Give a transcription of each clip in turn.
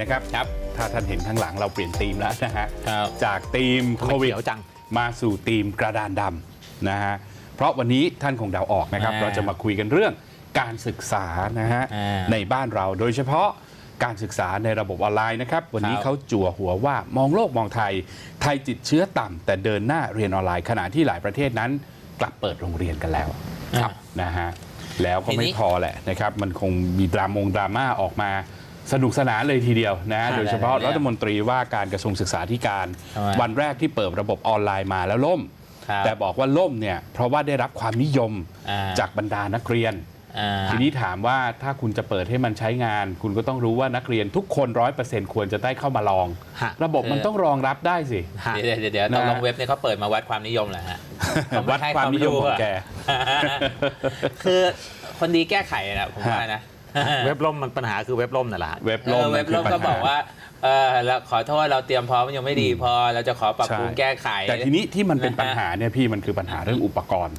นะครับครับ ถ้าท่านเห็นข้างหลังเราเปลี่ยนธีมแล้วนะฮะครับจากธีมทำโคไมวิดเขียวจังมาสู่ธีมกระดานดำนะฮะเพราะวันนี้ท่านคงเดาออกนะครับ อ่าเราจะมาคุยกันเรื่องการศึกษานะฮะอ่าในบ้านเราโดยเฉพาะการศึกษาในระบบออนไลน์นะครับ วันนี้ครับเขาจั่วหัวว่ามองโลกมองไทย ไทยติดเชื้อต่ำแต่เดินหน้าเรียนออนไลน์ขณะที่หลายประเทศนั้น กลับเปิดโรงเรียนกันแล้วครับ นะฮะแล้วก็ทีไม่นี้พอแหละนะครับ มันคงมีดรามงดราม่าออกมา สนุกสนานเลยทีเดียวนะใช่โดยเฉพาะแล้วรัฐมนตรีว่าการกระทรวงศึกษาธิการทำไมวันแรกที่เปิดระบบออนไลน์มาแล้วล่มครับแต่บอกว่าล่มเนี่ยเพราะว่าได้รับความนิยมอ่าจากบรรดานักเรียนอ่าทีนี้ถามว่าถ้าคุณจะเปิดให้มันใช้งาน คุณก็ต้องรู้ว่านักเรียนทุกคนร้อยเปอร์เซ็นต์ควรจะได้เข้ามาลองฮะระบบมันต้องรองรับได้สิฮะเดี๋ยวเดี๋ยวเดี๋ยวนะตกลงเว็บเนี่ยเขาเปิดมาวัดความนิยมเหรอฮะเขาไม่วัดให้ความนิยมความรู้ของอะแกคือคนดีแก้ไขนะผมว่านะ เว็บล่มมันปัญหาคือเว็บล่มนั่นแหละฮะเว็บเอล่มอเว็บล่มนั่นคืก็ปัญหบอกว่าเออเราขอโทษเราเตรียมพร้อมมันยังไม่ดีพอเราจะขอปรับปรุงใช่แก้ไข แต่ทีนี้ที่มันเป็นนะฮะปัญหาเนี่ยพี่มันคือปัญหาเรื่องอุปกรณ์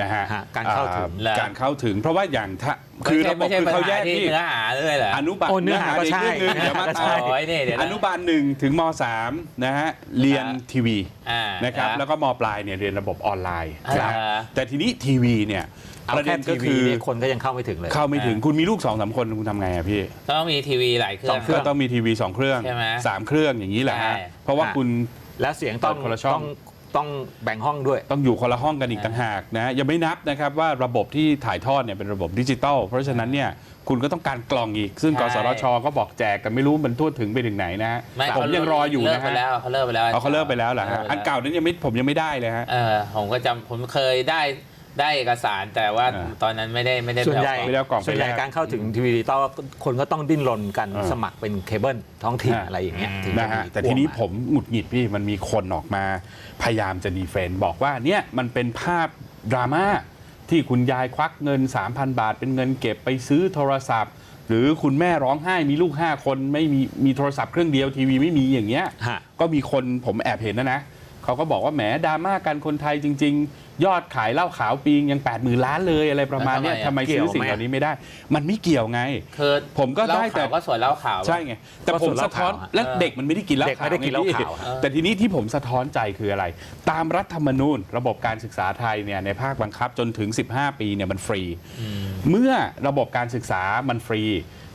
นะฮะฮะการเข้าถึงอ่เหรอการเข้าถึงเพราะว่าอย่างถ้าคือระบบไม่ใช่คือปัญเขาแยหากที่ที่เนื้อหาเลยเหรออนุบาลโอ้เนื้อหาก็ใช่เนื้อหาเดี๋ยวมาเนื้อหาก็ใช่ต่อโอ้ยนี่เดี๋ยวนะอนุบาลหนึ่งถึงมสามนะฮะเรียนอ่าทีวีอ่านะครับนะแล้วก็มปลายเนี่ยเรียนระบบออนไลน์อ่านะฮะแต่ทีนี้ทีวีเนี่ยเอา ประเด็แค่นทีก็วีคือนี่คนก็ยังเข้าไม่ถึงเลย เข้าไม่ถึงคุณมีลูกสองสามคนคุณทำไงอะพี่ต้องมีทีวีหลายเครื่สอองงเครื่ก็ต้องมีทีวีสองเครื่องใช่ไหมสามเครื่องอย่างนี้แหละฮะใช่ เพราะว่าฮะคุณ แล้วเสียงต้องคนละช่อง ต้องต้องแบ่งห้องด้วย ต้องอยู่คนละห้องกันอีกต่างหากนะยังไม่นับนะครับว่าระบบที่ถ่ายทอดเนี่ยเป็นระบบดิจิตอลเพราะฉะนั้นเนี่ยคุณก็ต้องการกล่องอีก ซึ่งใช่ กสทชก็บอกแจกแต่ไม่รู้มันทั่วถึงไปถึงไหนนะฮะไม่ผมยังรออยู่เลิกนะไปฮะแล้วเขาเลิกไปแล้วเอาเขาเลิกไปแล้วเหรอฮะลิไปอันเก่านั้นยังไม่ผมยังไม่ได้เลยฮะ เออผมก็จำผมเคยได้ ได้เอกสารแต่ว่าอ่า ตอนนั้นไม่ได้ไม่ได้ส่วนใหญ่ไปเอาไม่ได้เอากล่องไปส่วนใหญ่แลกการเข้าถึงทีวีดิจิตอลคนก็ต้องดิ้นรนกันอ่าสมัครเป็นเคเบิลท้องถิ่นฮะอะไรอย่างเงี้ยถึงจนะฮะมีแต่ทีนี้พ่วงผมหงุดหงิดพี่มันมีคนออกมา พยายามจะดีเฟนต์บอกว่าเนี่ยมันเป็นภาพดราม่าที่คุณยายควักเงิน 3,000 บาท เป็นเงินเก็บไปซื้อโทรศัพท์ หรือคุณแม่ร้องไห้มีลูก 5 คนไม่มีมีโทรศัพท์เครื่องเดียวทีวีไม่มีอย่างเงี้ย ฮะ ก็มีคนผมแอบเห็นนะนะ เขาก็บอกว่าแหมดราม่ากันคนไทยจริง ๆ ยอดขายเหล้าขาวปีงยัง8 0,000ล้านเลยอะไรประมาณเนี้ยแล้วทำทำไมไมอะ ซื้อเกี่ยวสิ่งไหมเหล่านี้ไม่ได้ มันไม่เกี่ยวไง คือผมก็ได้เหล้าแต่ขาวก็ส่วนเหล้าขาว ใช่ไง แต่ก็ผส่มวนเหล้าสะท้อนขาวอะและเออเด็กมันไม่ได้กินเหล้าเด็กขาวไม่ได้กินเหล้าไงพี่ขาวอะแต่ทีนี้ที่ผมสะท้อนใจคืออะไร ตามรัฐธรรมนูญ ระบบการศึกษาไทยเนี่ยในภาคบังคับจนถึง 15 ปีเนี่ยมันฟรี เมื่อระบบการศึกษามันฟรี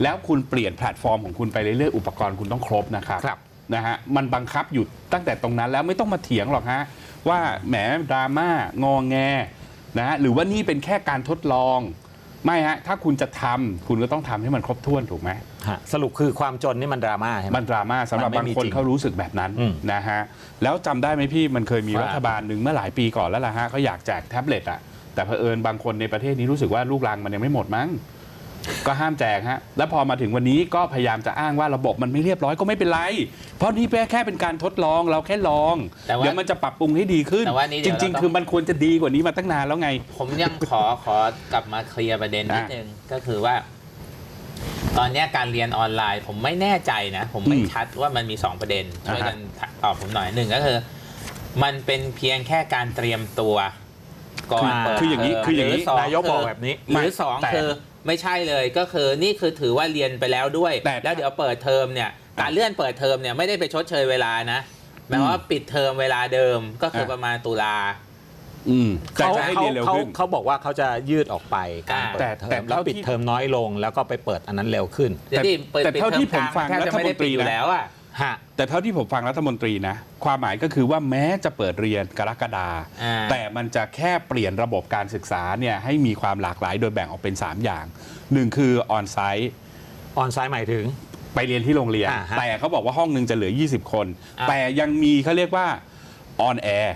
แล้วคุณเปลี่ยนแพลตฟอร์มของคุณไปเรื่อยๆอุปกรณ์คุณต้องครบนะครับ ครับ นะฮะมันบังคับอยู่ตั้งแต่ตรงนั้นแล้วไม่ต้องมาเถียงหรอกฮะว่าแหมดราม่างองแงนะฮะหรือว่านี่เป็นแค่การทดลองไม่ฮะถ้าคุณจะทำคุณก็ต้องทำให้มันครบถ้วนถูกไหมฮะสรุปคือความจนนี่มันดราม่าใช่ไหมมันดราม่าสำหรับมันไม่บางมีคนจริงเขารู้สึกแบบนั้นอืมนะฮะแล้วจำได้ไหมพี่มันเคยมีว่ารัฐบาลหนึ่งเมื่อหลายปีก่อนแล้วล่ะฮะเขาอยากแจกแท็บเล็ตอะแต่เผอิญบางคนในประเทศนี้รู้สึกว่าลูกรังมันยังไม่หมดมั้ง ก็ห้ามแจกฮะ แล้วพอมาถึงวันนี้ก็พยายามจะอ้างว่าระบบมันไม่เรียบร้อยก็ไม่เป็นไร เพราะนี่แค่เป็นการทดลองเราแค่ลอง แต่ว่าเดี๋ยวมันจะปรับปรุงให้ดีขึ้น แต่ว่านี่เดี๋จยวริงเราต้องๆคือมันควรจะดีกว่านี้มาตั้งนานแล้วไง ผมยังขอ ขอกลับมาเคลียร์ประเด็นนิดอะนึง ก็คือว่า ตอนเนี้ยการเรียนออนไลน์ ผมไม่แน่ใจนะ ผมไม่อืมชัดว่ามันมีสองประเด็นช่วยอ่าฮะ กันตอบผมหน่อยหนึ่งก็คือ มันเป็นเพียงแค่การเตรียมตัว ก่อนคือเปิดคืออย่างนี้เทมคืออย่างนี้ หรืสองนายกคืบอกแบบนี้ หรือสองแต่ คือ ไม่ใช่เลยก็คือนี่คือถือว่าเรียนไปแล้วด้วย แต่ แล้วเดี๋ยวเปิดเทอมเนี่ยการเลื่อนเปิดเทอมเนี่ยไม่ได้ไปชดเชยเวลานะหมายความว่าปิดเทอมเวลาเดิมก็คืออะประมาณตุลา อืมแต่เขาจะให้เขาเรียนเร็วเขาขึ้น เขาบอกว่าเขาจะยืดออกไปการอ่าเปิแต่ดเทอแต่มแล้วเท่าที่ ปิดเทอมน้อยลง แล้วก็ไปเปิดอันนั้นเร็วขึ้น เดี๋ยวดิปิดแต่ปิดเท่าที่ทอผมฟังกลาแทบจะไม่ได้รัฐมนตรีปิดอยู่นะ แล้วอะ ฮะ แต่เท่าที่ผมฟังรัฐมนตรีนะ ความหมายก็คือว่าแม้จะเปิดเรียนกรกฎาอ่า แต่มันจะแค่เปลี่ยนระบบการศึกษาเนี่ยให้มีความหลากหลายโดยแบ่งออกเป็น 3 อย่างหนึ่งคือออนไซต์ ออนไซต์หมายถึง ไปเรียนที่โรงเรียน อ่าฮะแต่เขาบอกว่าห้องหนึ่งจะเหลือ 20 คน อ่า แต่ยังมีเขาเรียกว่าออนแอร์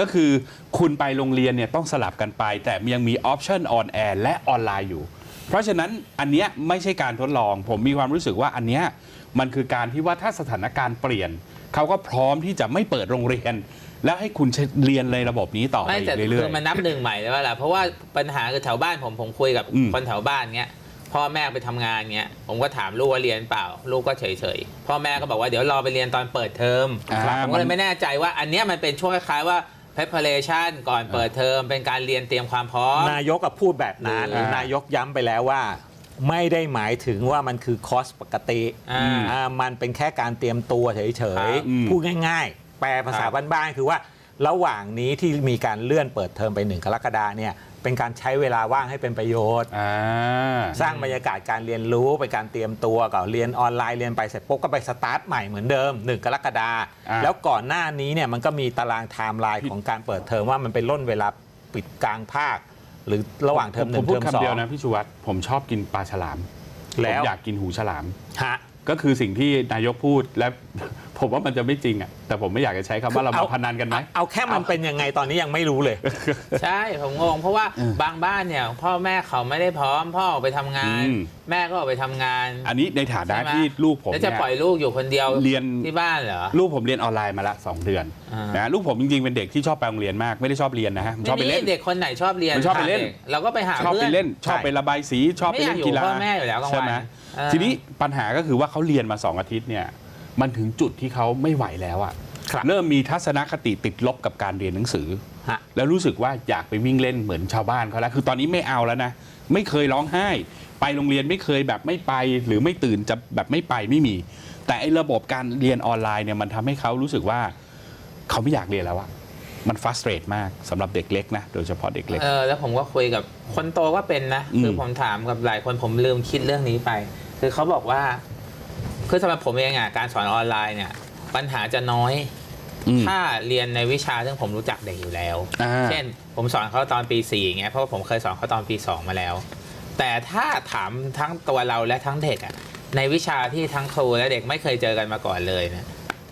ก็คือคุณไปโรงเรียนเนี่ยต้องสลับกันไป แต่ยังมีออปชันออนแอร์และออนไลน์อยู่ เพราะฉะนั้นอันเนี้ยไม่ใช่การทดลอง ผมมีความรู้สึกว่าอันเนี้ย มันคือการที่ว่าถ้าสถานการณ์เปลี่ยน เขาก็พร้อมที่จะไม่เปิดโรงเรียน แล้วให้คุณเรียนในระบบนี้ต่อไปไม่อีแต่กเรื่คืออยมันนับหนึ่งใหม่แล้วล่ะเพราะว่าปัญหาคือแถวบ้านผมผมคุยกับอืม คนแถวบ้านเงี้ยพ่อแม่ไปทำงานเงี้ยผมก็ถามลูกว่าเรียนเปล่า ลูกก็เฉยๆพ่อแม่ก็บอกว่าเดี๋ยวรอไปเรียนตอนเปิดเทอมอ่า ผมก็เลยไม่แน่ใจว่าอันเนี้ยมันเป็นช่วงคล้ายๆว่า preparation ก่อนเปิดเทอมเป็นการเรียนเตรียมความพร้อม นายกกับพูดแบบนั้น อ่านนายกย้ำไปแล้วว่า ไม่ได้หมายถึงว่ามันคือคอสปกติอ่าอ่ามันเป็นแค่การเตรียมตัวเฉครัยบอืมๆพูดง่าย ๆ แปลภาษาครับบ้านๆคือว่า ระหว่างนี้ที่มีการเลื่อนเปิดเทอมไปหนึ่งกรกฎาเนี่ยเป็นการใช้เวลาว่างให้เป็นประโยชน์อ่าสร้างบรรยากาศการเรียนรู้เป็นการเตรียมตัวก่อนเรียนออนไลน์เรียนไปเสร็จปุ๊บก็ไปสตาร์ทใหม่เหมือนเดิม1กรกฎาอ่าแล้วก่อนหน้านี้เนี่ยมันก็มีตารางไทม์ไลน์ของการเปิดเทอมว่ามันเป็นล่นเวลาปิดกลางภาค หรือระหว่างเทอมหผนึ่มงพูเทดอมสคำอเดียวงนะพี่ชูวัตรผมชอบกินปลาฉลาม แล้ผมว อยากกินหูฉลาม ฮะ ก็คือสิ่งที่นายกพูดและ ผมว่ามันจะไม่จริงอะแต่ผมไม่อยากจะใช้คำว่าเรามาพนันกันไหม เอาเอาแค่มันเป็นยังไงตอนนี้ยังไม่รู้เลย ใช่ผมงงเพราะว่าเออบางบ้านเนี่ย พ่อแม่เขาไม่ได้พร้อม พ่อออกไปทำงาน อืม แม่ก็ออกไปทำงานอันนี้ในฐานะใช่ไหมที่ลูกผมแล้วจะเนี่ยปล่อยลูกอยู่คนเดียวเรียน ที่บ้านเหรอ ลูกผมเรียนออนไลน์มาละสองเดือนอ่าน นะลูกผมจริงๆเป็นเด็กที่ชอบไปโรงเรียนมากไม่ได้ชอบเรียนนะฮะมันชอบไปเล่นไม่มีเด็กคนไหนชอบเรียนมันชอบไปเล่น ด็กเราก็ไปหาชอบเพื่ไปอน เล่น ชอบไประบายสีชอบไปไม่อยาเล่กนอยู่กีฬาพ่อแม่อยู่แล้วกลางวันใช่ไหมเออ ทีนี้ปัญหาก็คือว่าเขาเรียนมาสองอาทิตย์เนี่ย มันถึงจุดที่เขาไม่ไหวแล้วอะครับเริ่มมีทัศนคติติดลบกับการเรียนหนังสือฮะแล้วรู้สึกว่าอยากไปวิ่งเล่นเหมือนชาวบ้านเขาแล้ว คือตอนนี้ไม่เอาแล้วนะไม่เคยร้องไห้ ไปโรงเรียนไม่เคยแบบไม่ไป หรือไม่ตื่นจะแบบไม่ไปไม่มี แต่ไอ้ระบบการเรียนออนไลน์เนี่ยมันทำให้เขารู้สึกว่าเขาไม่อยากเรียนแล้วอะมันฟัสเตรตมากสำหรับเด็กเล็กนะโดยเฉพาะเด็กเล็กเออแล้วผมก็คุยกับคนโตก็เป็นนะอืมคือผมถามกับหลายคนผมลืมคิดเรื่องนี้ไป คือเขาบอกว่า คือสำหรับผมเองอะการสอนออนไลน์เนี่ย ปัญหาจะน้อย อืม ถ้าเรียนในวิชาซึ่งผมรู้จักเด็กอยู่แล้ว อ่า เช่น ผมสอนเขาตอนปี4อย่างเงี้ยเพราะว่าผมเคยสอนเขาตอนปี 2 มาแล้ว แต่ถ้าถามทั้งตัวเราและทั้งเด็กอะในวิชาที่ทั้งครูและเด็กไม่เคยเจอกันมาก่อนเลยเนี่ย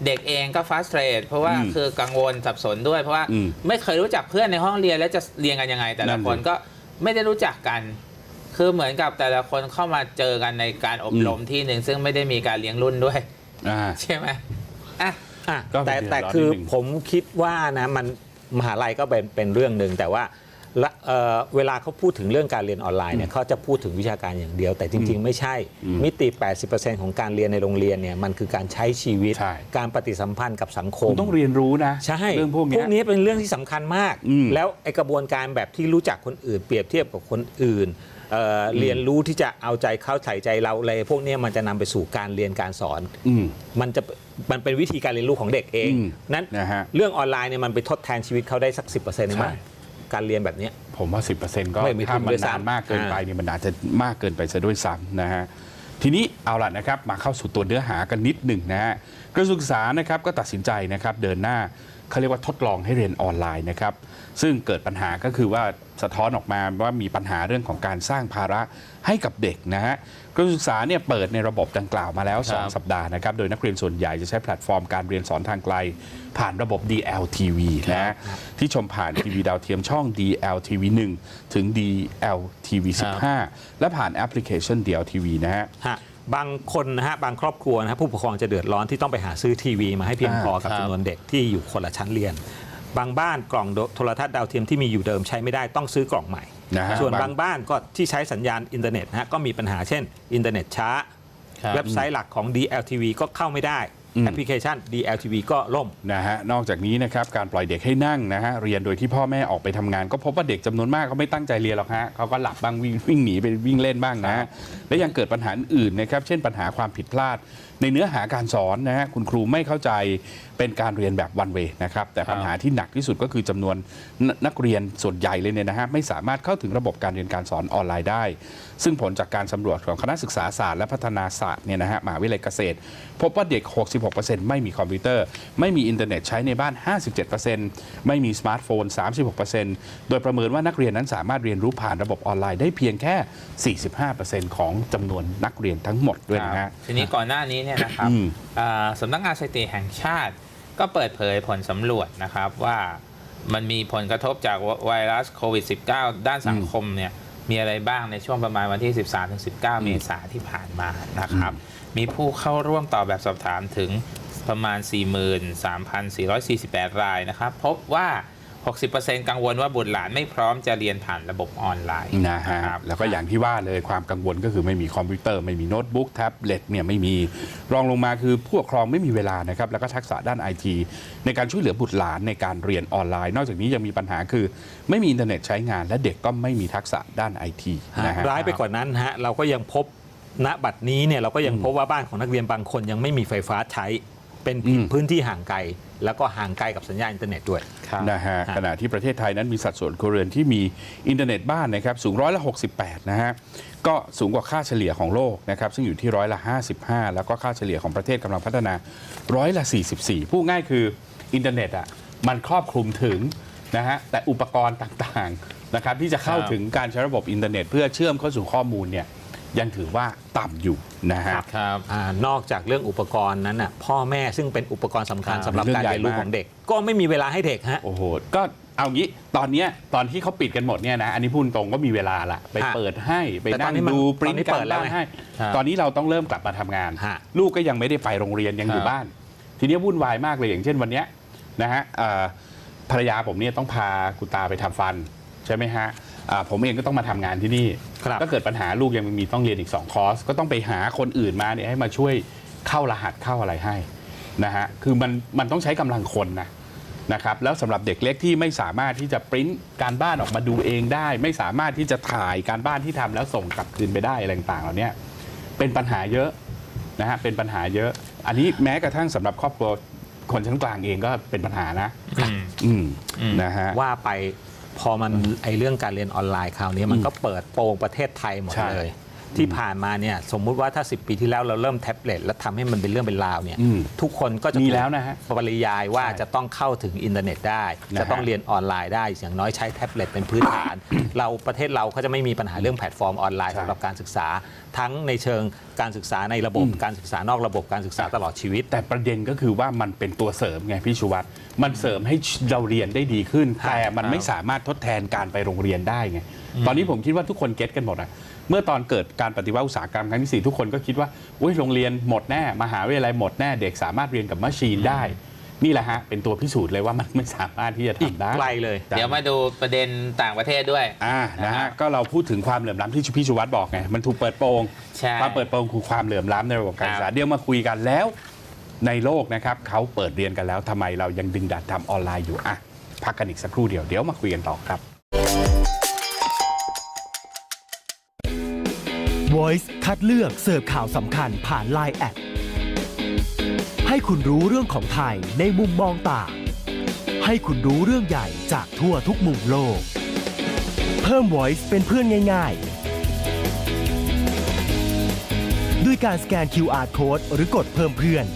เด็กเองก็ฟ r สเตร t เพราะว่าอืมคือกังวลสับสนด้วย เพราะว่าอืมไม่เคยรู้จักเพื่อนในห้องเรียนแล้วจะเรียนกันยังไง แต่นั่ละนดิคนก็ไม่ได้รู้จักกัน คือเหมือนกับแต่ละคนเข้ามาเจอกันในการอบรมที่หนึ่งซึ่งไม่ได้มีการเลี้ยงรุ่นด้วยอ่าใช่ไหมอะ อะก็เป็นแต่เดือดแต่ร้อนคือนิดนึง ผมคิดว่านะมันมหาลัยก็เป็นเป็นเรื่องหนึ่งแต่ว่าละเอ่อเวลาเขาพูดถึงเรื่องการเรียนออนไลน์เนี่ยเขาจะพูดถึงวิชาการอย่างเดียว แต่จริง ๆ ไม่ใช่อืมมิติ 80%ของการเรียนในโรงเรียนเนี่ยมันคือการใช้ชีวิต ใช่ การปฏิสัมพันธ์กับสังคผมมต้องเรียนรู้นะใช่เรื่องพวกเนี้ยนี้เป็นเรื่องที่สำคัญมาก อืมแล้วไอกระบวนการแบบที่รู้จักคนอื่น เปรียบเทียบกับคนอื่น เอ่ออเรียนรู้ที่จะเอาใจเข้าใส่ใจเราเลยพวกเนี้ยมันจะนำไปสู่การเรียนการสอน อืม มันจะมันเป็นวิธีการเรียนรู้ของเด็กเอง อืมนั้นนะฮะ เรื่องออนไลน์เนี่ยมันไปทดแทนชีวิตเขาได้สัก10%เองมั้งใช่ การเรียนแบบเนี้ย ผมว่า 10%ก็ไม่ไม่ถึงถ้ามันด้วยซ้ำนานมากเกินไปอ่า เนี่ยมันอาจจะมากเกินไปซะด้วยซ้ำนะฮะทีนี้เอาล่ะนะครับ มาเข้าสู่ตัวเนื้อหากันนิดหนึ่งนะฮะกระทรวงศึกษานะครับก็ตัดสินใจนะครับเดินหน้า เขาเรียกว่าทดลองให้เรียนออนไลน์นะครับ ซึ่งเกิดปัญหาก็คือว่าสะท้อนออกมาว่ามีปัญหาเรื่องของการสร้างภาระให้กับเด็กนะฮะกระทรวงศึกษาเนี่ยเปิดในระบบดังกล่าวมาแล้วครับ2สัปดาห์นะครับ โดยนักเรียนส่วนใหญ่จะใช้แพลตฟอร์มการเรียนสอนทางไกล ผ่านระบบ DLTV นะฮะที่ชมผ่านทีวีดาวเทียมช่อง DLTV 1 ถึง DLTV 15 และผ่านแอปพลิเคชัน DLTV นะฮะฮะ บางคนนะฮะบางครอบครัวนะฮะผู้ปกครองจะเดือดร้อนที่ต้องไปหาซื้อทีวีมาให้เพียงพอกับครับจำนวนเด็กที่อยู่คนละชั้นเรียน บางบ้านกล่องโทรทัศน์ดาวเทียมที่มีอยู่เดิมใช้ไม่ได้ต้องซื้อกล่องใหม่ นะฮะส่วนบางบางบ้านก็ที่ใช้สัญญาณอินเทอร์เน็ตนะฮะก็มีปัญหาเช่น อินเทอร์เน็ตช้า ครับ เว็บไซต์หลักของ DLTV ก็เข้าไม่ได้อืม แอปพลิเคชัน DLTV ก็ล่ม นะฮะนอกจากนี้นะครับการปล่อยเด็กให้นั่งนะฮะเรียนโดยที่พ่อแม่ออกไปทำงาน ก็พบว่าเด็กจำนวนมากเขาไม่ตั้งใจเรียนหรอกฮะเขาก็หลับบ้างวิ่งวิ่งหนีไปวิ่งเล่นบ้างนะฮะและยังเกิดปัญหาอื่นนะครับเช่นปัญหาความผิดพลาด ในเนื้อหาการสอนนะฮะคุณครูไม่เข้าใจเป็นการเรียนแบบวันเวนะครับแต่ปัญหาที่หนักที่สุดก็คือจำนวนนนักเรียนส่วนใหญ่เลยเนี่ยนะฮะไม่สามารถเข้าถึงระบบการเรียนการสอนออนไลน์ได้ ซึ่งผลจากการสำรวจของคณะศึกษาศาสตร์และพัฒนาศาสตร์เนี่ยนะฮะมหาวิทยาลัยเกษตร พบว่าเด็ก 66%ไม่มีคอมพิวเตอร์ ไม่มีอินเทอร์เน็ตใช้ในบ้าน 57%ไม่มีสมาร์ทโฟน 36%โดยประเมินว่านักเรียนนั้นสามารถเรียนรู้ผ่านระบบออนไลน์ได้เพียงแค่ 45%ของจำนวนนักเรียนทั้งหมดด้วยนะฮะทีนี้ก่อนหน้านี้เนี่ยนะครับอืมอ่าสำนักงานสถิติแห่งชาติ ก็เปิดเผยผลสำรวจนะครับว่ามันมีผลกระทบจากไวรัสโควิด -19 ด้านสังคมเนี่ย มีอะไรบ้างในช่วงประมาณวันที่ 13-19 เมษาที่ผ่านมานะครับ มีผู้เข้าร่วมตอบแบบสอบถามถึงประมาณ 43,448 รายนะครับ พบว่า 60%กังวลว่าบุตรหลานไม่พร้อมจะเรียนผ่านระบบออนไลน์นะฮะครับแล้วก็อย่างที่ว่าเลยความกังวลก็คือไม่มีคอมพิวเตอร์ไม่มีโน้ตบุ๊กแท็บเล็ตเนี่ยไม่มีรองลงมาคือผู้ปกครองไม่มีเวลานะครับแล้วก็ทักษะด้านไอทีในการช่วยเหลือบุตรหลานในการเรียนออนไลน์ นอกจากนี้ยังมีปัญหาคือ ไม่มีอินเทอร์เน็ตใช้งาน และเด็กก็ไม่มีทักษะด้านไอทีนะฮะร้ายไปกว่านั้นฮะเราก็ยังพบณบัดนี้เนี่ยเราก็ยังพบว่าบ้านของนักเรียนบางคนยังไม่มีไฟฟ้าใช้เป็นอืมพื้นที่ห่างไกล แล้วก็ห่างไกลกับสัญญาณอินเทอร์เน็ตด้วยนะฮะฮะขณะที่ประเทศไทยนั้นมีสัดส่วนครัวเรือนที่มีอินเทอร์เน็ตบ้านนะครับสูงร้อยละ 68 นะฮะก็สูงกว่าค่าเฉลี่ยของโลกนะครับซึ่งอยู่ที่ร้อยละ 55 แล้วก็ค่าเฉลี่ยของประเทศกำลังพัฒนาร้อยละ 44 พูดง่ายคืออินเทอร์เน็ตอะมันครอบคลุมถึงนะฮะแต่อุปกรณ์ต่างๆนะครับที่จะเข้าครับ ถึงการใช้ระบบอินเทอร์เน็ต เพื่อเชื่อมเข้าสู่ข้อมูลเนี่ย ยังถือว่าต่ำอยู่นะฮะ ครับอ่านอกจากเรื่องอุปกรณ์นั้นน่ะพ่อแม่ซึ่งเป็นอุปกรณ์สำคัญครับสำหรับเรื่องการใหญ่เรียนรู้มากของเด็ก ก็ไม่มีเวลาให้เด็กฮะ โอ้โห ก็เอางี้ตอนเนี้ยตอนที่เขาปิดกันหมดเนี่ยนะ อันนี้พูดตรงก็มีเวลาละไปฮะเปิดให้ไปแต่ตอนั่นงนี้มันดูปริ้ตอนนนี้กาเปิรดแล้วบ้านไงให้ครับตอนนี้เราต้องเริ่มกลับมาทำงาน ฮะ ลูกก็ยังไม่ได้ไปโรงเรียนยังอยู่ครับ บ้าน ทีนี้วุ่นวายมากเลยอย่างเช่นวันเนี้ยนะฮะเอ่อภรรยาผมเนี่ยต้องพาคุณตาไปทำฟันใช่ไหมฮะอ่าผมเองก็ต้องมาทำงานที่นี่ครับก็เกิดปัญหาลูกยังมีต้องเรียนอีก2คอร์สก็ต้องไปหาคนอื่นมาเนี่ยให้มาช่วยเข้ารหัสเข้าอะไรให้นะฮะคือมันมันต้องใช้กำลังคนนะนะครับแล้วสำหรับเด็กเล็กที่ไม่สามารถที่จะปริ้นการบ้านออกมาดูเองได้ ไม่สามารถที่จะถ่ายการบ้านที่ทำแล้วส่งกลับคืนไปได้อะไรต่างๆเหล่านี้เป็นปัญหาเยอะนะฮะเป็นปัญหาเยอะ อันนี้แม้กระทั่งสำหรับครอบครัวคนชั้นกลางเองก็เป็นปัญหานะอืมอืมอืมนะฮะว่าไป พอมันไอเรื่องการเรียนออนไลน์คราวนี้มันก็เปิดโปงประเทศไทยหมดเลย ที่ผ่านมาเนี่ยสมมุติว่าถ้า 10 ปีที่แล้วเราเริ่มแท็บเล็ตแล้วทำให้มันเป็นเรื่องเป็นราวเนี่ยอืมทุกคนก็จะมีถูกแล้วนะฮะปริยายว่าใช่จะต้องเข้าถึงอินเทอร์เน็ตได้นะฮะจะต้องเรียนออนไลน์ได้ อย่างน้อยใช้แท็บเล็ตเป็นพื้นฐาน เราประเทศเราก็จะไม่มีปัญหาเรื่องแพลตฟอร์มออนไลน์ใช่สำหรับการศึกษา ทั้งในเชิงการศึกษาในระบบอืมการศึกษานอกระบบการศึกษาตลอดชีวิต แต่ประเด็นก็คือว่ามันเป็นตัวเสริมไงพี่ชูวัตรมันเสริมให้เราเรียนได้ดีขึ้นครับแต่มันไม่สามารถทดแทนการไปโรงเรียนได้ไงตอนนี้ผมคิดว่าทุกคนเก็ตกันหมดอะ เมื่อตอนเกิดการปฏิวัติอุตสาหกรรมครั้งที่สี่ทุกคนก็คิดว่าอุ้ยโรงเรียนหมดแน่มหาวิทยาลัยหมดแน่เด็กสามารถเรียนกับมชชีนได้ นี่แหละฮะ เป็นตัวพิสูจน์เลยว่ามันไม่สามารถที่จะอีกทำได้ ไกลเลย เดี๋ยวมาดูประเด็นต่างประเทศด้วย อ่านะนะฮะฮะก็เราพูดถึงความเหลื่อมล้ำที่พี่ชูวัตรบอกไงมันถูกเปิดโปงใช่ความเปิดโปงคือความเหลื่อมล้ำในระบบการศึกษาครับเดี๋ยวมาคุยกันแล้ว ในโลกนะครับเขาเปิดเรียนกันแล้วทำไมเรายังดึงดันทำออนไลน์อยู่อะพักกันอีกสักครู่เดียวเดี๋ยวมาคุยกันต่อครับ Voice คัดเลือกเสิร์ฟข่าวสำคัญผ่าน Line แอดให้คุณรู้เรื่องของไทยในมุมมองต่าง ให้คุณรู้เรื่องใหญ่จากทั่วทุกมุมโลก เพิ่ม Voice เป็นเพื่อนง่ายๆ ด้วยการสแกน QR Code หรือกดเพิ่มเพื่อน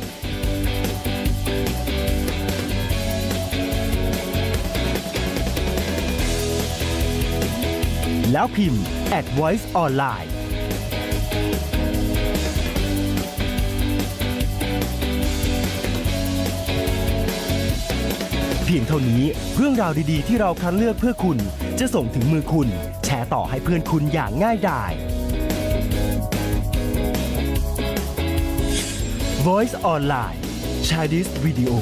แล้วพิมพ์ at voice online พียงเท่านี้เรื่องราวดีๆ ที่เราคัดเลือกเพื่อคุณ จะส่งถึงมือคุณ แชร์ต่อให้เพื่อนคุณอย่างง่ายดาย Voice Online Share this video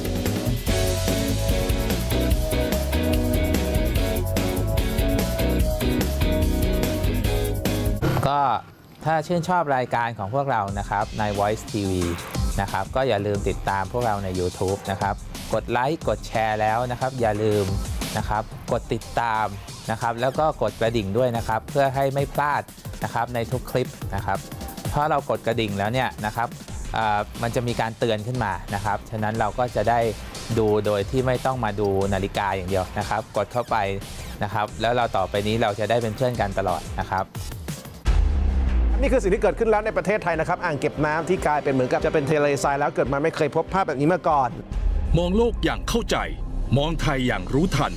ก็ถ้าชื่นชอบรายการของพวกเรานะครับใน Voice TV นะครับก็อย่าลืมติดตามพวกเราใน YouTube นะครับ กดไลค์กดแชร์แล้วนะครับ อย่าลืมนะครับ กดติดตามนะครับ แล้วก็กดกระดิ่งด้วยนะครับ เพื่อให้ไม่พลาดนะครับในทุกคลิปนะครับเพราะเรากดกระดิ่งแล้วเนี่ยนะครับมันจะมีการเตือนขึ้นมานะครับ ฉะนั้นเราก็จะได้ดูโดยที่ไม่ต้องมาดูนาฬิกาอย่างเดียวนะครับ กดเข้าไปนะครับ แล้วเราต่อไปนี้เราจะได้เป็นเพื่อนกันตลอดนะครับนี่คือสิ่งที่เกิดขึ้นแล้วในประเทศไทยนะครับ อ่างเก็บน้ำที่กลายเป็นเหมือนกับจะเป็นเทเลทรายแล้วเกิดมาไม่เคยพบภาพแบบนี้มาก่อน มองโลกอย่างเข้าใจ มองไทยอย่างรู้ทัน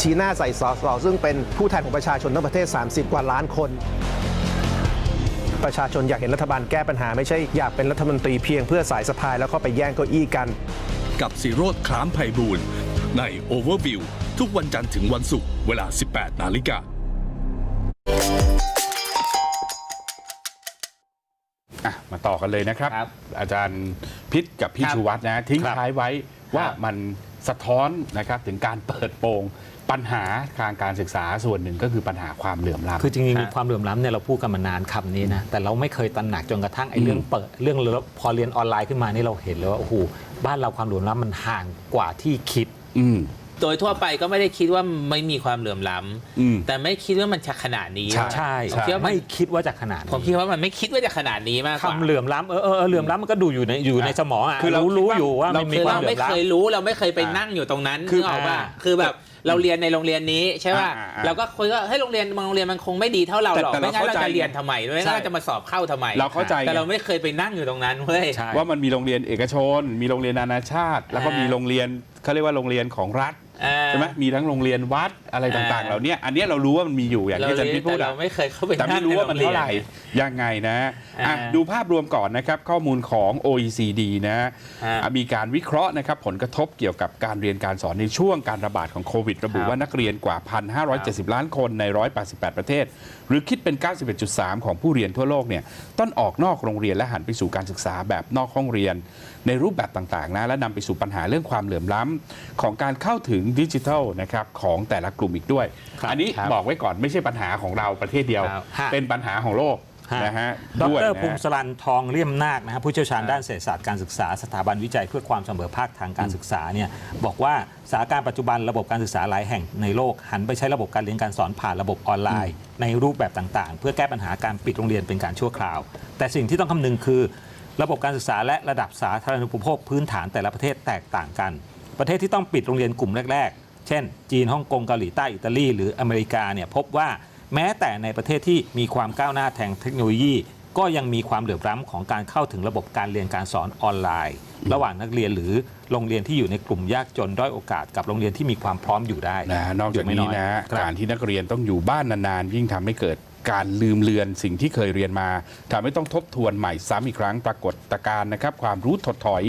ชี้หน้าใส่สสซึ่งเป็นผู้แทนของประชาชนทั้งประเทศ 30 กว่าล้านคน ประชาชนอยากเห็นรัฐบาลแก้ปัญหาไม่ใช่อยากเป็นรัฐมนตรีเพียงเพื่อสายสะพายแล้วก็ไปแย่งเก้าอี้กัน กับสิโรธคลามไพบูลย์ใน Overview ทุกวันจันทร์ถึงวันศุกร์เวลา 18 นาฬิกา มาต่อกันเลยนะครับ ครับอาจารย์พิษกับพี่ครับชูวัตรนะทิ้งครับท้ายไว้ว่าครับ มันสะท้อนนะครับถึงการเปิดโปงปัญหาทางการศึกษาส่วนหนึ่งก็คือปัญหาความเหลื่อมล้ำ คือจริงๆฮะมีความเหลื่อมล้ำเนี่ยเราพูดกันมานานคำนี้นะแต่เราไม่เคยตระหนักจนกระทั่งไอ้เรื่องเปิดเรื่องแล้วพอเรียนออนไลน์ขึ้นมานี่เราเห็นเลยว่าโอ้โหบ้านเราความเหลื่อมล้ำมันห่างกว่าที่คิด อืม โดยทั่วไปก็ไม่ได้คิดว่าไม่มีความเหลื่อมล้อืมำแต่ไม่คิดว่ามันจะขนาดนี้ ใช่ใช่ผมคิดว่ามัน ไม่คิดว่าจะขนาดนี้ผมคิดว่ามันไม่คิดว่าจะขนาดนี้มากกว่าคำเหลื่อมล้ำเออเออเออเหลื่อมล้ำมันก็ดูอยู่ในอยู่ในสมองอะคือเรารู้รู้คิดว่า อยู่ว่าเรามันมีคือความเราเหลื่อไม่มล้เคยรู้เราไม่เคยไปอ่านั่นั่งอยู่ตรงนั้นคือนึกออกป่ะอ่า คือแบบเราเรียนในโรงเรียนนี้ใช่ป่ะอ่าอ่าเราก็คุยว่าเฮ้ยโรงเรียนบางโรงเรียนมันคงไม่ดีเท่าเราหรอกแต่แต่ไม่งั้นเราเราเข้าใจจะเรียนทำไมไม่งั้นใช่เราจะมาสอบเข้าทำไมเราเข้าใจแต่ไงเราไม่เคยไปนั่งอยู่ตรงนั้นเว้ย ใช่ ว่ามันมีโรงเรียนเอกชน มีโรงเรียนนานาชาติ แล้วก็อ่ามีมีโรงเรียนเขาเรียกว่าโรงเรียนของรัฐอ่า ใช่ไหมมีทั้งโรงเรียนวัดอะไรต่างๆอ่าเหล่าเนี้ยอันเนี้ยเรารู้ว่ามันมีอยู่อย่างที่อาจารย์พิษพูดแต่อะเราไม่เคยเข้าไปแต่ไม่รู้ว่ามันเท่าไหร่ยังไงนะอะอ่าดูภาพรวมก่อนนะครับ ข้อมูลของ OECD นะฮะอะมีการวิเคราะห์นะครับ ผลกระทบเกี่ยวกับการเรียนการสอนในช่วงการระบาดของโควิด ระบุครับว่านักเรียนกว่า 1,570 ล้านคนใน 188 ประเทศ หรือคิดเป็น 91.3 ของผู้เรียนทั่วโลกเนี่ยต้องออกนอกโรงเรียนและหันไปสู่การศึกษาแบบนอกห้องเรียนในรูปแบบต่างๆนะและนำไปสู่ปัญหาเรื่องความเหลื่อมล้ำของการเข้าถึงดิจิทัลนะครับของแต่ละกลุ่มอีกด้วยครับอันนี้ครับบอกไว้ก่อนไม่ใช่ปัญหาของเราประเทศเดียวครับฮะเป็นปัญหาของโลกฮะนะฮะดด้วยรนะภูมิสรันทองเลี่ยมนาคนะครับผู้เชี่ยวชาญด้านเศรษฐศาสตร์การศึกษาสถาบันวิจัยเพื่อความเสมอภาคทางการศึกษาเนี่ยบอกว่าสถานการณ์ปัจจุบันระบบการศึกษาหลายแห่งในโลก หันไปใช้ระบบการเรียนการสอนผ่านระบบออนไลน์ ในรูปแบบต่างๆ เพื่อแก้ปัญหาการปิดโรงเรียนเป็นการชั่วคราว แต่สิ่งที่ต้องคำนึงคือ ระบบการศึกษาและระดับสาธารณูปโภคพื้นฐานแต่ละประเทศแตกต่างกัน ประเทศที่ต้องปิดโรงเรียนกลุ่มแรก ๆ เช่น จีนฮ่องกงเกาหลีใต้อิตาลีหรืออเมริกาเนี่ยพบว่าแม้แต่ในประเทศที่มีความก้าวหน้าทางเทคโนโลยี ก็ยังมีความเหลื่อมล้ำของการเข้าถึงระบบการเรียนการสอนออนไลน์ ระหว่างนักเรียนหรือโรงเรียนที่อยู่ในกลุ่มยากจนด้อยโอกาสกับโรงเรียนที่มีความพร้อมอยู่ได้นะนอกจากยู่ไม่นี้ยนะคบการที่นักเรียนต้องอยู่บ้านนานๆยิ่งทำให้เกิด การลืมเลือนสิ่งที่เคยเรียนมาทำให้ต้องทบทวนใหม่ซ้ำอีกครั้งปรากฏการณ์นะครับ ความรู้ถดถอย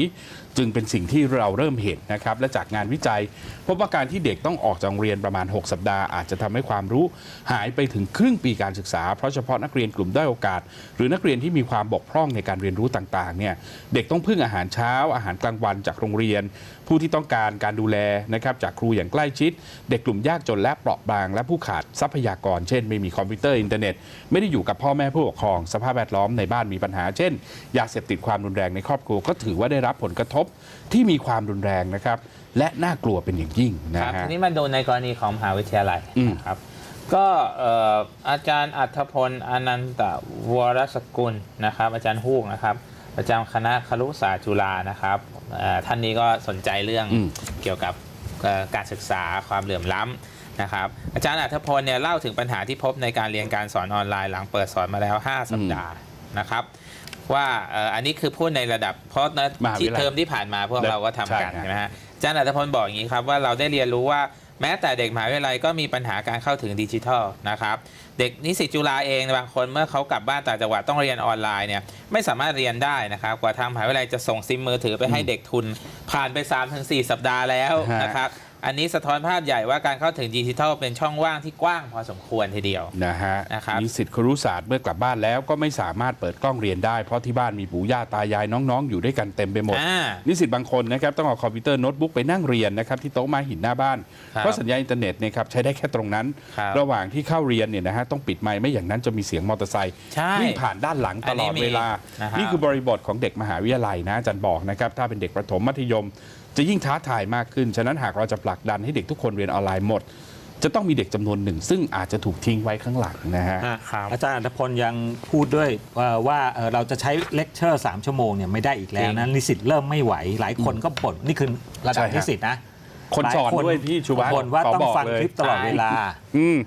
จึงเป็นสิ่งที่เราเริ่มเห็นนะครับ และจากงานวิจัย พบว่าการที่เด็กต้องออกจากโรงเรียนประมาณ 6 สัปดาห์อาจจะทำให้ความรู้หายไปถึงครึ่งปีการศึกษา เพราะเฉพาะนักเรียนกลุ่มด้อยโอกาส หรือนักเรียนที่มีความบกพร่องในการเรียนรู้ต่างๆเนี่ยเด็กต้องพึ่งอาหารเช้า อาหารกลางวันจากโรงเรียน ผู้ที่ต้องการการดูแลนะครับจากครูอย่างใกล้ชิด เด็กกลุ่มยากจนและเปราะบาง และผู้ขาดทรัพยากร เช่น ไม่มีคอมพิวเตอร์อินเทอร์เน็ตไม่ได้อยู่กับพ่อแม่ผู้ปกครอง สภาพแวดล้อมในบ้านมีปัญหา เช่นยาเสพติดความรุนแรงในครอบครัวก็ถือว่าได้รับผลกระทบที่มีความรุนแรงนะครับ และน่ากลัวเป็นอย่างยิ่งนะครับฮะทีนี้มาดูในกรณีของมหาวิทยาลัยอืม นะครับ ก็เอ่ออาจารย์อัธพลอนันตวรสกุลนะครับ อาจารย์ฮูกนะครับ ประจำคณะครุศาสตร์จุฬานะครับเอ่อท่านนี้ก็สนใจเรื่องอืม เกี่ยวกับเอ่อการศึกษาความเหลื่อมล้ำนะครับ อาจารย์อัธพลเนี่ยเล่าถึงปัญหาที่พบในการเรียนการสอนออนไลน์หลังเปิดสอนมาแล้ว 5 สัปดาห์นะครับ ว่าเอ่ออันนี้คือพูดในระดับเพราะนะมหาวิทที่ยาลัยเทอมที่ผ่านมาพวกเราก็ทำกันใช่ครับใช่ไหมฮะอาจารย์อัธพลบอกอย่างนี้ครับว่าเราได้เรียนรู้ว่าแม้แต่เด็กมหาวิทยาลัยก็มีปัญหาการเข้าถึงดิจิทัลนะครับเด็กนิสิตจุฬาเองบางคนเมื่อเขากลับบ้านต่างจังหวัดต้องเรียนออนไลน์เนี่ยไม่สามารถเรียนได้นะครับกว่าทางมหาวิทยาลัยจะส่งซิมมือถือไปให้เด็กทุน ผ่านไป 3-4 สัปดาห์แล้วฮะนะครับ อันนี้สะท้อนภาพใหญ่ว่าการเข้าถึงดิจิทัลเป็นช่องว่างที่กว้างพอสมควรทีเดียว นะฮะนะครับนิสิตครุศาสตร์เมื่อกลับบ้านแล้วก็ไม่สามารถเปิดกล้องเรียนได้ เพราะที่บ้านมีปู่ย่าตายายน้องๆ อยู่ด้วยกันเต็มไปหมด อ่านิสิตบางคนนะครับต้องเอาคอมพิวเตอร์โน้ตบุ๊กไปนั่งเรียนนะครับที่โต๊ะม้าหินหน้าบ้าน ครับเพราะสัญญาณอินเทอร์เน็ตเนะครับใช้ได้แค่ตรงนั้น ครับ ระหว่างที่เข้าเรียนเนี่ยนะฮะต้องปิดไมค์ไม่อย่างนั้นจะมีเสียงมอเตอร์ไซค์ใช่ วิ่งผ่านด้านหลังตลอดอันนี้มีเวลานะครับ นี่คือบริบทของเด็กมหาวิทยาลัยนะอาจารย์บอกนะครับถ้าเป็นเด็กประถมมัธยม จะยิ่งท้าทายมากขึ้น ฉะนั้นหากเราจะผลักดันให้เด็กทุกคนเรียนออนไลน์หมด จะต้องมีเด็กจำนวนหนึ่ง ซึ่งอาจจะถูกทิ้งไว้ข้างหลังนะฮะฮะครับ อาจารย์อัธพลยังพูดด้วยว่าว่าเอ่อเราจะใช้เลคเชอร์ 3 ชั่วโมงเนี่ยไม่ได้อีกแล้วนะนิสิตเริ่มไม่ไหว หลายคนก็บ่นนี่คือระดับใช่ฮะนิสิตนะคนสอนหลาด้วยพี่ชูวัฒน์บ่นว่าขอต้องบอกฟังเลย คลิปตลอดเวลา อืม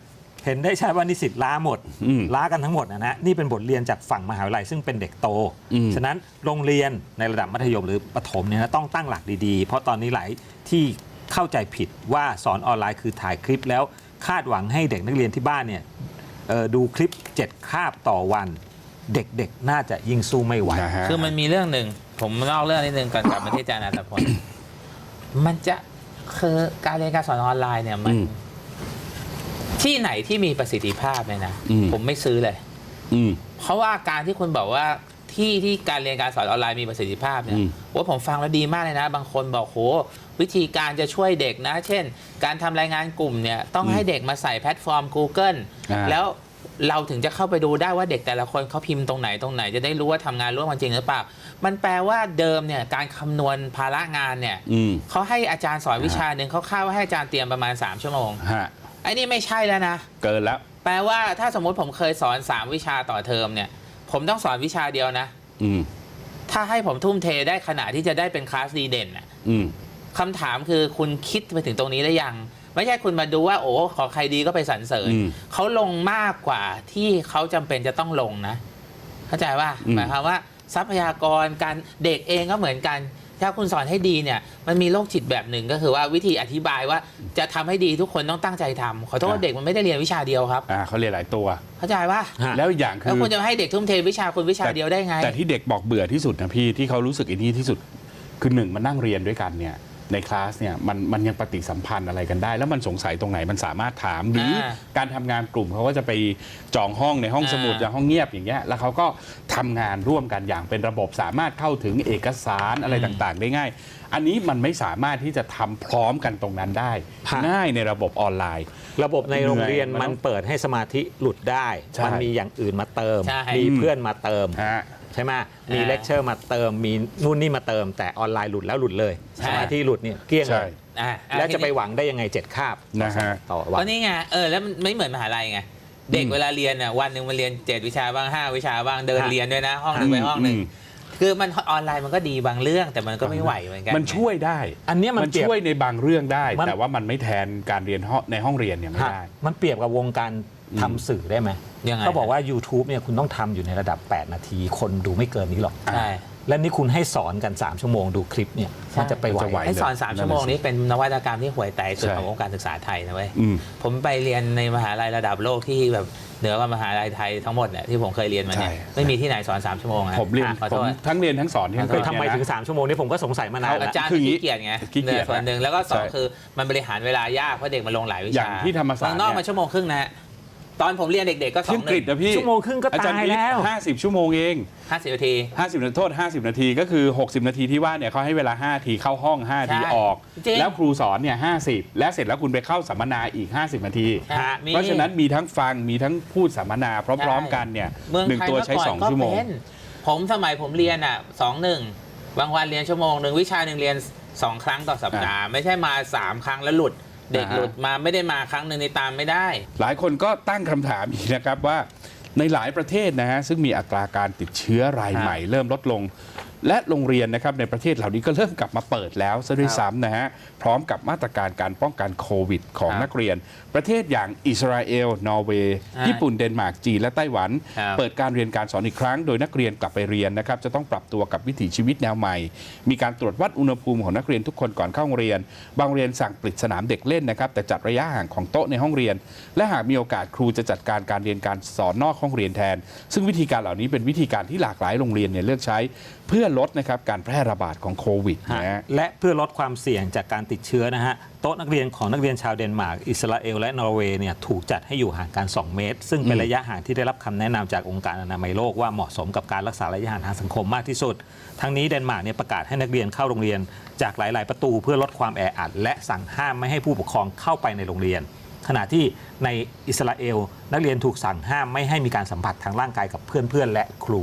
เห็นได้ชัดว่านิสิตล้าหมดอืมล้ากันทั้งหมดนะฮะนี่เป็นบทเรียนจากฝั่งมหาวิทยาลัยซึ่งเป็นเด็กโตอืมฉะนั้นโรงเรียนในระดับมัธยมหรือประถมเนี่ยนะต้องตั้งหลักดีๆ เพราะตอนนี้หลายที่เข้าใจผิดว่าสอนออนไลน์คือถ่ายคลิปแล้วคาดหวังให้เด็กนักเรียนที่บ้านเนี่ยเอ่อดูคลิป 7 คาบต่อวัน เด็กๆ น่าจะยิ่งสู้ไม่ไหวนะฮะคือมันมีเรื่องหนึ่งผมเล่าเรื่องนิดนึงก่อนกลับมาที่อาจารย์อัตพลมันจะคือการเรียนการสอนออนไลน์เนี่ยมันอืม ที่ไหนที่มีประสิทธิภาพเนี่ยนะอืม ผมไม่ซื้อเลย อืม เพราะว่าการที่คุณบอกว่าที่ที่การเรียนการสอนออนไลน์มีประสิทธิภาพเนี่ยอืม ว่าผมฟังแล้วดีมากเลยนะ บางคนบอกโหวิธีการจะช่วยเด็กนะ เช่น การทำรายงานกลุ่มเนี่ยต้องให้เด็กมาใส่แพลตฟอร์ม Google อ่า แล้วเราถึงจะเข้าไปดูได้ว่าเด็กแต่ละคนเขาพิมพ์ตรงไหนตรงไหนจะได้รู้ว่าทำงานร่วมกันจริงหรือเปล่า มันแปลว่าเดิมเนี่ยการคำนวณภาระงานเนี่ยอืม เขาให้อาจารย์สอนวิชาหนึ่งเขาคาดว่าให้อาจารย์เตรียมประมาณ 3 ชั่วโมง ฮะ ไอ้นี่ไม่ใช่แล้วนะ เกินแล้ว แปลว่าถ้าสมมติผมเคยสอน3วิชาต่อเทอมเนี่ย ผมต้องสอนวิชาเดียวนะ อืม ถ้าให้ผมทุ่มเทได้ขนาดที่จะได้เป็นคลาสดีเด่นน่ะอืม คำถามคือคุณคิดไปถึงตรงนี้ได้ยัง ไม่ใช่คุณมาดูว่า โอ้ขอใครดีก็ไปสรรเสริญอืมเขาลงมากกว่าที่เขาจำเป็นจะต้องลงนะ เข้าใจว่าอืม หมายความว่าทรัพยากรการเด็กเองก็เหมือนกัน ถ้าคุณสอนให้ดีเนี่ยมันมีโรคจิตแบบหนึ่งก็คือว่าวิธีอธิบายว่าจะทำให้ดีทุกคนต้องตั้งใจทำขอโทษเด็กมันไม่ได้เรียนวิชาเดียวครับ อ่าเขาเรียนหลายตัว เข้าใจว่าฮะ แล้วอีกอย่างคืแล้วอ คุณจะให้เด็กทุ่มเทวิชาคุณวิชาเดียวได้ไง แต่ที่เด็กบอกเบื่อที่สุดนะพี่ที่เขารู้สึกอินนี่ที่สุด คือหนึ่งมานั่งเรียนด้วยกันเนี่ย ในคลาสเนี่ยมันมันยังปฏิสัมพันธ์อะไรกันได้ แล้วมันสงสัยตรงไหนมันสามารถถาม หรืออาการทำงานกลุ่มเขาก็จะไปจองห้องในห้องอ่าสมุดในห้องเงียบอย่างเงี้ยแล้วเขาก็ทำงานร่วมกันอย่างเป็นระบบสามารถเข้าถึงเอกสารอะไรต่างๆ ได้ง่าย อันนี้มันไม่สามารถที่จะทำพร้อมกันตรงนั้นได้ฮะง่ายในระบบออนไลน์ ระบบในโรงเรียนเหนื่อยมัมันนเปิดให้สมาธิหลุดได้ ใช่มันมีอย่างอื่นมาเติม ใช่ มีเพื่อนมาเติม ฮะ ใช่ไหมมีอ่าเลคเชอร์มาเติมมีนู่นนี่มาเติม แต่ออนไลน์หลุดแล้วหลุดเลยใช่สมาธิหลุดเนี่ยเกลี้ยงเลใช่ ยอะอ่แล้วจะไปหวังได้ยังไงเจ็ดคาบนะฮะ ต่อวัก็นนี่ไงเออแล้วมันไม่เหมือนมหาลัยไงเด็กอืมเวลาเรียนอะวันหนึ่งมันเรียนเจ็ดวิชาบ้างห้าวิชาบ้างเดินฮะ เรียนด้วยนะ ห้องหนึ่งไปห้องหนึ่งอืม คือมันออนไลน์มันก็ดีบางเรื่องแต่มันก็ไม่ไหวเหมือนกันมันช่วยได้ อันเนี้ยมันมันเปรียบ ช่วยในบางเรื่องได้ มัน แต่ว่ามันไม่แทนการเรียนห้องในห้องเรียนเนี่ยไม่ฮะได้ มันเปรียบกับวงการ ทำสื่อได้ไหมยังไง เขาบอกว่า YouTube เนี่ยคุณต้องทำอยู่ในระดับ 8 นาที คนดูไม่เกินนี้หรอก ใช่และนี่คุณให้สอนกัน 3 ชั่วโมงดูคลิปเนี่ยมันจะไปไหวมันจะไหว ให้สอนเลยสามชั่วโมงนี้เป็นนวัตกรรมที่ห่วยแตกสุดใช่ของวงการศึกษาไทยนะเว้ยอืม ผมไปเรียนในมหาลัยระดับโลกที่แบบเหนือกว่ามหาลัยไทยทั้งหมดเนี่ยที่ผมเคยเรียนมาเนี่ยใช่ ไม่มีที่ไหนสอนสามชั่วโมงอะผมเรียนอะขอผโทมษ ทั้งเรียนทั้งสอนที่ขอโทษคืออังกฤษทำไมถึงเนี่ยนะ3ชั่วโมงนี้ผมก็สงสัยมานานอาแล้วจารย์คืออย่างงี้ขี้เกียจไงขี้เกียจนี่ส่วนหนึ่งแล้วก็สองใช่คือมันบริหารเวลายากเพราะเด็กมันลงหลายวิอย่าชางที่ธรรมศาสตร์เมืองนอกเนี่ยมาชั่วโมงครึ่งนะฮะ ตอนผมเรียนเด็กๆก็สอที่งอังหกฤนึ่ษงนะพี่ชั่วโมงครึ่งก็อาจารย์ตายแล้ว ห้าสิบชั่วโมงเอง ห้าสิบนาที 50โทษ 50 นาทีก็คือ 60 นาทีที่ว่าเนี่ยเขาให้เวลา 5 ทีเข้าห้อง 5 ทีใช่ออก จริงแล้วครูสอนเนี่ย 50 และเสร็จแล้วคุณไปเข้าสัมมนาอีก 50 นาที ฮะมีเพราะฉะนั้นมีทั้งฟังมีทั้งพูดสัมมนาพร้อม ใช่ ๆ กันเนี่ยเมืองหนึ่งไทยตัวเมื่อใช้ ก่อน2ก็ชั่วโมง เป็นผมสมัยผมเรียนอะสองหนึ่งบางวันเรียนชั่วโมงหนึ่งวิชาหนึ่งเรียนสองครั้งต่อสัปดาห์ไม่ใช่มาสามครั้งแล้วหลุด เด็กอ่าฮะหลุดมาไม่ได้มาครั้งหนึ่งในตามไม่ได้ หลายคนก็ตั้งคำถามอีกนะครับว่าในหลายประเทศนะฮะซึ่งมีอัตราการติดเชื้อรายใหม่ เริ่มลดลง และโรงเรียนนะครับในประเทศเหล่านี้ก็เริ่มกลับมาเปิดแล้วซะด้วยซ้ำนะฮะพร้อมกับมาตรการการป้องกันโควิดของครับนักเรียน ประเทศอย่างอิสราเอล นอร์เวย์อ่าญี่ปุ่น เดนมาร์ก จีน และไต้หวันครับเปิดการเรียนการสอนอีกครั้ง โดยนักเรียนกลับไปเรียนนะครับจะต้องปรับตัวกับวิถีชีวิตแนวใหม่ มีการตรวจวัดอุณหภูมิของนักเรียนทุกคนก่อนเข้าโรงเรียน บางโรงเรียนสั่งปิดสนามเด็กเล่นนะครับแต่จัดระยะห่างของโต๊ะในห้องเรียน และหากมีโอกาสครูจะจัดการการเรียนการสอนนอกห้องเรียนแทน ซึ่งวิธีการเหล่านี้เป็นวิธีการที่หลากหลายโรงเรียนเนี่ยเลือกใช้เพื่อลดนะครับการแพร่ระบาดของโควิดนะฮะ และเพื่อลดความเสี่ยงจากการติดเชื้อนะฮะ โต๊ะนักเรียนของนักเรียนชาวเดนมาร์ก อิสราเอล และนอร์เวย์เนี่ยถูกจัดให้อยู่ห่างกัน 2 เมตร ซึ่งเป็นระยะห่างที่ได้รับคำแนะนำจากองค์การอนามัยโลกว่าเหมาะสมกับการรักษาระยะห่างทางสังคมมากที่สุด ทั้งนี้เดนมาร์กเนี่ยประกาศให้นักเรียนเข้าโรงเรียน จากหลาย ๆ ประตูเพื่อลดความแออัด และสั่งห้ามไม่ให้ผู้ปกครองเข้าไปในโรงเรียน ขณะที่ในอิสราเอล นักเรียนถูกสั่งห้ามไม่ให้มีการสัมผัสทางร่างกายกับเพื่อน ๆ และครู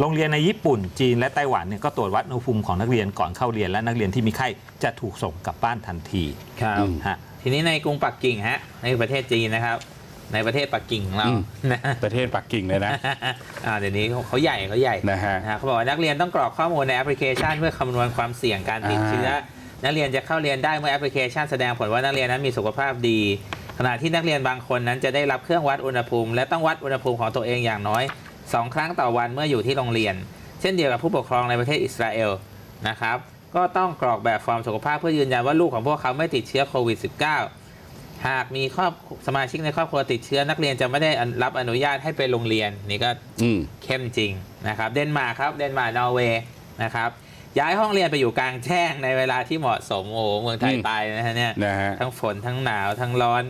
โรงเรียนในญี่ปุ่น จีนและไต้หวันเนี่ยก็ตรวจวัดอุณหภูมิของนักเรียนก่อนเข้าเรียนและนักเรียนที่มีไข้จะถูกส่งกลับบ้านทันทีครับฮะทีนี้ในกรุงปักกิ่งฮะในประเทศจีนนะครับ ในประเทศปักกิ่งของเราอืม นะประเทศปักกิ่งเลยนะ อ่าเดี๋ยวนี้เขาเขาใหญ่เขาใหญ่นะฮะเขาบอกว่านักเรียนต้องกรอกข้อมูลในแอปพลิเคชัน เพื่อคำนวณความเสี่ยงการติดเชื้อนักเรียนจะเข้าเรียนได้เมื่อแอปพลิเคชันแสดงผลว่านักเรียนนั้นมีสุขภาพดี ขณะที่นักเรียนบางคนนั้นจะได้รับเครื่องวัดอุณหภูมิ และต้องวัดอุณหภูมิของตัวเองอย่างน้อย 2 ครั้งต่อวันเมื่ออยู่ที่โรงเรียน เช่นเดียวกับผู้ปกครองในประเทศอิสราเอลนะครับก็ต้องกรอกแบบฟอร์มสุขภาพเพื่อยืนยันว่าลูกของพวกเขาไม่ติดเชื้อโควิด -19 หากมีครอบสมาชิกในครอบครัวติดเชื้อนักเรียนจะไม่ได้รับอนุญาตให้ไปโรงเรียนนี่ก็อืมเข้มจริงนะครับ เดนมาร์กครับเดนมาร์กนอร์เวย์นะครับย้ายห้องเรียนไปอยู่กลางแจ้งในเวลาที่เหมาะสมโอ้โหเมืองไทยอืมตายนะฮะเนี่ยนะฮะทั้งฝนทั้งหนาวทั้งร้อน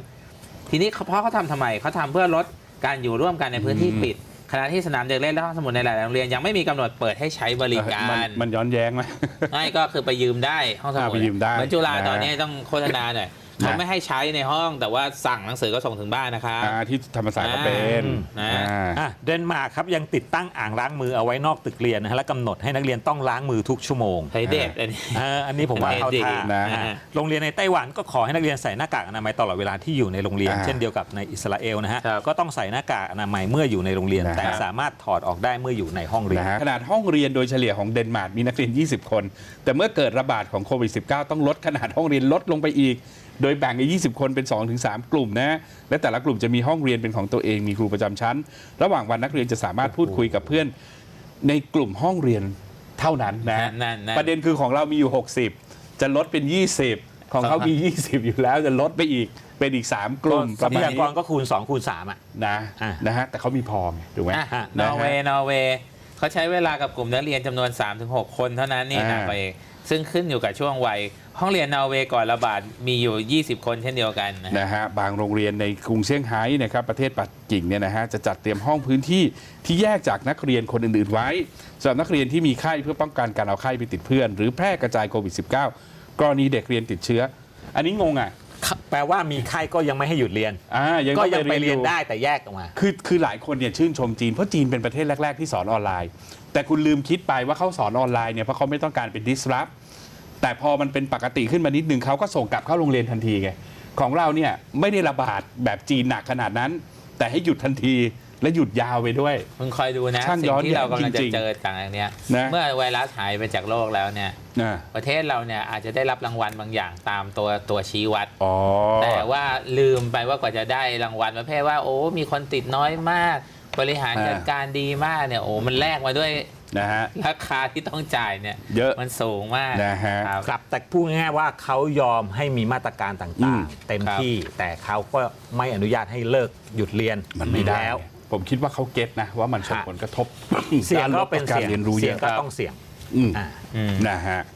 ทีนี้เขาเพราะเขาทำทำไมเขาทำเพื่อลดการอยู่ร่วมกันในพื้นที่ปิด ขณะที่สนามเด็กเล่นและห้องสมุดในหลายๆโรงเรียนยังไม่มีกำหนดเปิดให้ใช้บริกามันรมันย้อนแย้งไหม ไม่ก็คือไปยืมได้ห้องสมุดอ่าไปยืมได้เหมือนจุฬานะ ตอนนี้ต้องโฆษณาหน่อย เขาไม่ให้ใช้ในห้องแต่ว่าสั่งหนังสือก็ส่งถึงบ้านนะครับ อ่าที่ธรรมศาสตร์ก็เป็นอ่า อ่า อะเดนมาร์กครับยังติดตั้งอ่างล้างมือเอาไว้นอกตึกเรียนนะฮะและกำหนดให้นักเรียนต้องล้างมือทุกชั่วโมงใช้เด็ดอันนี้ เอออันนี้ผมว่าเข้าท่านะอ่า โรงเรียนในไต้หวันก็ขอให้นักเรียนใส่หน้ากากอนามัยตลอดเวลาที่อยู่ในโรงเรียน อ่าเช่นเดียวกับในอิสราเอลนะฮะครับ ก็ต้องใส่หน้ากากอนามัยเมื่ออยู่ในโรงเรียน นะฮะแต่สามารถถอดออกได้เมื่ออยู่ในห้องเรียน นะฮะขนาดห้องเรียนโดยเฉลี่ยของเดนมาร์กมีนักเรียน 20 คน แต่เมื่อเกิดระบาดของโควิด -19 ต้องลดขนาดห้องเรียนลดลงไปอีก โดยแบ่งใน 20 คนเป็น 2-3 กลุ่มนะ และแต่ละกลุ่มจะมีห้องเรียนเป็นของตัวเอง มีครูประจำชั้น ระหว่างวันนักเรียนจะสามารถพูดคุยกับเพื่อนในกลุ่มห้องเรียนเท่านั้นนะนั่นๆๆประเด็นคือของเรามีอยู่ 60 จะลดเป็น 20 ของเขามี 20 อยู่แล้วจะลดไปอีกเป็นอีก 3 กลุ่มทปรัระพมาณยากนี้รก็คูณ 2 คูณ 3 อะนะอะนะฮะแต่เขามีพอไงถูกไหมอะฮะนอร์เวย์นอร์เวย์เขาใช้เวลากับกลุ่มนักเรียนจำนวน 3-6 คนเท่านั้นนี่อ่านะไป ซึ่งขึ้นอยู่กับช่วงวัย ห้องเรียนนอร์เวย์ก่อนระบาดมีอยู่ 20 คนเช่นเดียวกันนะฮะนะฮะบางโรงเรียนในกรุงเซี่ยงไฮ้นะครับประเทศปักกิ่งเนี่ยนะฮะจะจัดเตรียมห้องพื้นที่ที่แยกจากนักเรียนคนอื่นๆไว้สำหรับนักเรียนที่มีไข้เพื่อป้องกันการเอาไข้ไปติดเพื่อน หรือแพร่กระจายโควิด -19 กรณีเด็กเรียนติดเชื้อ อันนี้งงอะแปลว่ามีไข้ก็ยังไม่ให้หยุดเรียน อ่ายังก็ต้องยังไปเรียนอ ได้แต่แยกออกมา คือคือหลายคนเนี่ยชื่นชมจีน เพราะจีนเป็นประเทศแรก ๆ ที่สอนออนไลน์ แต่คุณลืมคิดไปว่าเขาสอนออนไลน์เนี่ยเพราะเขาไม่ต้องการเป็น disrupt แต่พอมันเป็นปกติขึ้นมานิดนึงเขาก็ส่งกลับเข้าโรงเรียนทันทีไงของเราเนี่ยไม่ได้ระบาดแบบจีนหนักขนาดนั้น แต่ให้หยุดทันทีและหยุดยาวไปด้วย มึงคอยดูนะช่างสิ่ย้องนที่เรากำลังจจะริงๆเจอกันอันเนี้ยนะเมื่อไวรัสหายไปจากโลกแล้วเนี่ยอ่าประเทศเราเนี่ยอาจจะได้รับรางวัลบางอย่างตามตัวตัวชี้วัด อ๋อ แต่ว่าลืมไปว่ากว่าจะได้รางวัลประเภทว่า โอ้ มีคนติดน้อยมาก บริหารอ่าจัดการดีมากเนี่ยโอ้มันแลกมาด้วยนะฮะราคาที่ต้องจ่ายเนี่ยเยอะมันสูงมากนะฮะครับครับแต่พูดง่ายๆว่าเขายอมให้มีมาตรการอืต่างมๆเต็มครับที่แต่เขาก็ไม่อนุญาตให้เลิกหยุดเรียนมันไม่ได้แล้วผมคิดว่าเขาเก็ตนะว่ามันส่งฮะผลกระทบเสี่ยงก็เป็นการเสี่ยงเรียนรู้เยเสี่ยงอะก็ต้องเสี่ยงอืมอ่าอืมนะฮะฮะอ่าเ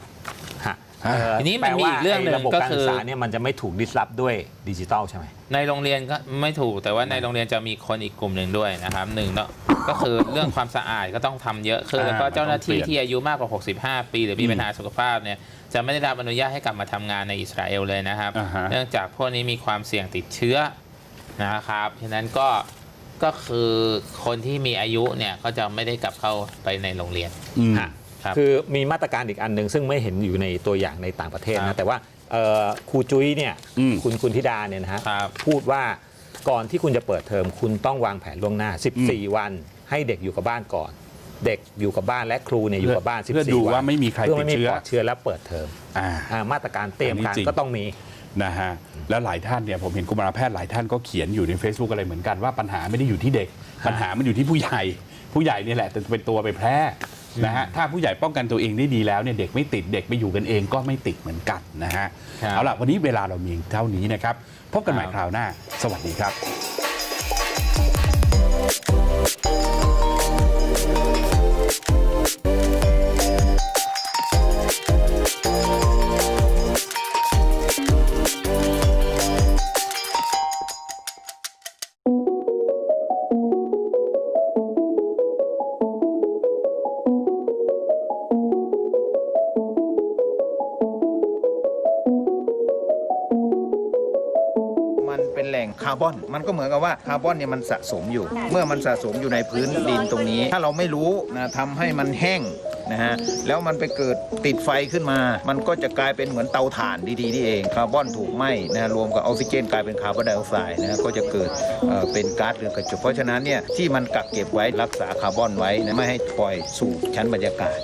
อ่อ ทีนี้มันมีอีกเรื่องหนึ่งแปลว่าไระบบก็การคืศึอกษาเนี่ยมันจะไม่ถูกดิสรับด้วยดิจิทัลใช่ไหมในโรงเรียนก็ไม่ถูกแต่ว่าในโรงเรียนจะมีคนอีกกลุ่มหนึ่งด้วยนะครับหนึ่งเนาะก็คือเรื่องความสะอาดก็ต้องทำเยอะขึ้นอ่าแล้วก็เจ้าหน้าที่มันต้องเปลี่ยนที่อายุมากกว่า 65 ปี หรือมีอืมปัญหาสุขภาพเนี่ยจะไม่ได้รับอนุญาตให้กลับมาทำงานในอิสราเอลเลยนะครับอ่าฮะเนื่องจากพวกนี้มีความเสี่ยงติดเชื้อนะครับฉะนั้นก็ก็คือคนที่มีอายุเนี่ยก็จะไม่ได้กลับเข้าไปในโรงเรียนอืมฮะ ครับคือมีมาตรการอีกอันหนึ่งซึ่งไม่เห็นอยู่ในตัวอย่างในต่างประเทศครันะบแต่ว่าเอ่อครูจุ้ยเนี่ยอืมคุณคุณธิดาเนี่ยนะฮะครับพูดว่าก่อนที่คุณจะเปิดเทอมคุณต้องวางแผนล่วงหน้า 14 วัน ให้เด็กอยู่กับบ้านก่อน เด็กอยู่กับบ้านและครูเนี่ยอยู่กับบ้าน14เพื่อดูวันว่าไม่มีใครเพื่อติดไม่มีเชื้อ ปลอดเชื้อแล้วเปิดเทอมอ่า อ่ามาตรการเตรียมอันนี้การจริง ก็ต้องมี นะฮะแล้วหลายท่านเนี่ยผมเห็นกุมารแพทย์หลายท่านก็เขียนอยู่ใน Facebook อะไรเหมือนกันว่าปัญหาไม่ได้อยู่ที่เด็ก ปัญหามันอยู่ที่ผู้ใหญ่ ผู้ใหญ่เนี่ยแหละจะเป็นตัวไปแพร่ นะฮะถ้าผู้ใหญ่ป้องกันตัวเองได้ดีแล้วเนี่ยเด็กไม่ติดเด็กไปอยู่กันเองก็ไม่ติดเหมือนกันนะฮะครับเอาล่ะวันนี้เวลาเรามีเท่านี้นะครับพบกันใหม่ครับคราวหน้า สวัสดีครับ มันก็เหมือนกับว่าคาร์บอนเนี่ยมันสะสมอยู่ เมื่อมันสะสมอยู่ในพื้นดินตรงนี้ ถ้าเราไม่รู้นะทำให้มันแห้งนะฮะแล้วมันไปเกิดติดไฟขึ้นมา มันก็จะกลายเป็นเหมือนเตาถ่านดีๆนี่เองคาร์บอนถูกไหม้นะฮะรวมกับออกซิเจนกลายเป็นคาร์บอนไดออกไซด์นะฮะก็จะเกิดเเป็นก๊าซเรือนกระจกเพราะฉะนั้นเนี่ยที่มันกักเก็บไว้รักษาคาร์บอนไว้นะไม่ให้ปล่อยสู่ชั้นบรรยากาศ